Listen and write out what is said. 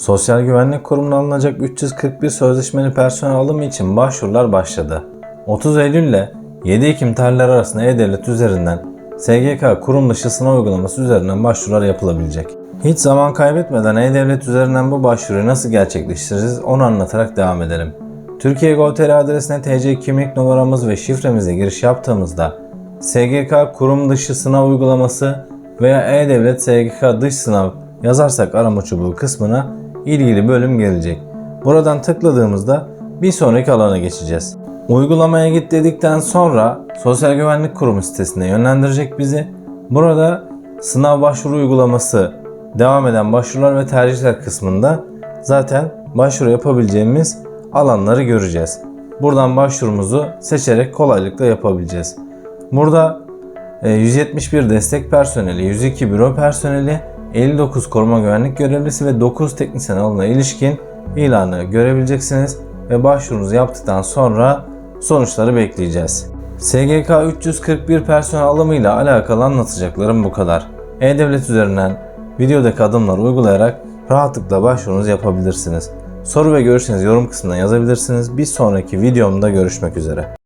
Sosyal Güvenlik Kurumu'na alınacak 341 sözleşmeli personel alımı için başvurular başladı. 30 Eylül ile 7 Ekim tarihleri arasında E-Devlet üzerinden SGK kurum dışı sınav uygulaması üzerinden başvurular yapılabilecek. Hiç zaman kaybetmeden E-Devlet üzerinden bu başvuruyu nasıl gerçekleştiririz onu anlatarak devam edelim. Türkiye Gov.tr adresine TC kimlik numaramız ve şifremizle giriş yaptığımızda SGK kurum dışı sınav uygulaması veya E-Devlet SGK dış sınav yazarsak arama çubuğu kısmına ilgili bölüm gelecek. Buradan tıkladığımızda bir sonraki alana geçeceğiz. Uygulamaya git dedikten sonra Sosyal Güvenlik Kurumu sitesine yönlendirecek bizi. Burada sınav başvuru uygulaması, devam eden başvurular ve tercihler kısmında zaten başvuru yapabileceğimiz alanları göreceğiz. Buradan başvurumuzu seçerek kolaylıkla yapabileceğiz. Burada e, 171 destek personeli, 102 büro personeli, 59 koruma güvenlik görevlisi ve 9 teknisyen alına ilişkin ilanı görebileceksiniz ve başvurunuzu yaptıktan sonra sonuçları bekleyeceğiz. SGK 341 personel alımıyla alakalı anlatacaklarım bu kadar. E-Devlet üzerinden videodaki adımları uygulayarak rahatlıkla başvurunuzu yapabilirsiniz. Soru ve görüşlerinizi yorum kısmına yazabilirsiniz. Bir sonraki videomda görüşmek üzere.